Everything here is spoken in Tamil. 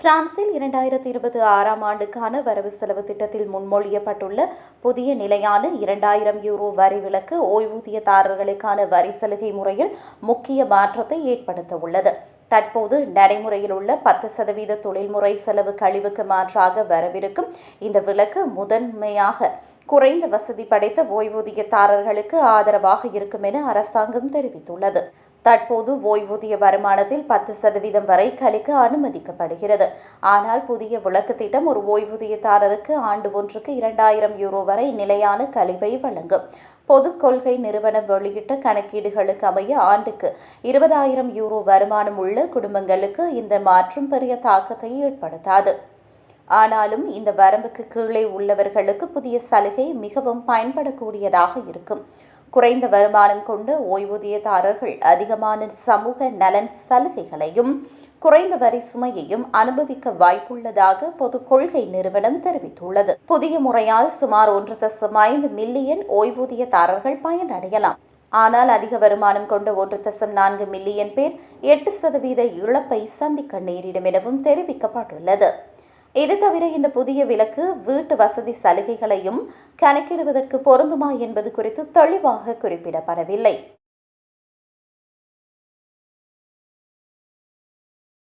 பிரான்சில் இரண்டாயிரத்தி இருபத்தி ஆறாம் ஆண்டுக்கான வரவு செலவு திட்டத்தில் முன்மொழியப்பட்டுள்ள புதிய நிலையான இரண்டாயிரம் யூரோ வரி விலக்கு ஓய்வூதியதாரர்களுக்கான வரி சலுகை முறையில் முக்கிய மாற்றத்தை ஏற்படுத்த உள்ளது. தற்போது நடைமுறையில் உள்ள பத்து சதவீத தொழில்முறை செலவு கழிவுக்கு மாற்றாக வரவிருக்கும் இந்த விலக்கு முதன்மையாக குறைந்த வசதி படைத்த ஓய்வூதியதாரர்களுக்கு ஆதரவாக இருக்கும் என அரசாங்கம் தெரிவித்துள்ளது. தற்போது ஓய்வூதிய வருமானத்தில் பத்து சதவீதம் வரை கழிக்க அனுமதிக்கப்படுகிறது. ஆனால் புதிய விளக்கு திட்டம் ஒரு ஓய்வூதியதாரருக்கு ஆண்டு ஒன்றுக்கு இரண்டாயிரம் யூரோ வரை நிலையான கழிவை வழங்கும். பொது கொள்கை நிறுவனம் வெளியிட்ட கணக்கீடுகளுக்கு அமைய ஆண்டுக்கு இருபதாயிரம் யூரோ வருமானம் உள்ள குடும்பங்களுக்கு இந்த மாற்றம் பெரிய தாக்கத்தை ஏற்படுத்தாது. ஆனாலும் இந்த வரம்புக்கு கீழே உள்ளவர்களுக்கு புதிய சலுகை மிகவும் பயன்படக்கூடியதாக இருக்கும். குறைந்த வருமானம் கொண்ட ஓய்வூதியதாரர்கள் அதிகமான சமூக நலன் சலுகைகளையும் குறைந்த வரி சுமையையும் அனுபவிக்க வாய்ப்புள்ளதாக பொது கொள்கை நிறுவனம் தெரிவித்துள்ளது. புதிய முறையால் சுமார் ஒன்று தசம் ஐந்து மில்லியன் ஓய்வூதியதாரர்கள் பயனடையலாம். ஆனால் அதிக வருமானம் கொண்ட ஒன்று தசம் நான்கு மில்லியன் பேர் எட்டு சதவீத இழப்பை சந்திக்க நேரிடும் எனவும் தெரிவிக்கப்பட்டுள்ளது. இது தவிர இந்த புதிய விலக்கு வீட்டு வசதி சலுகைகளையும் கணக்கிடுவதற்கு பொருந்துமா என்பது குறித்து தெளிவாக குறிப்பிடப்படவில்லை.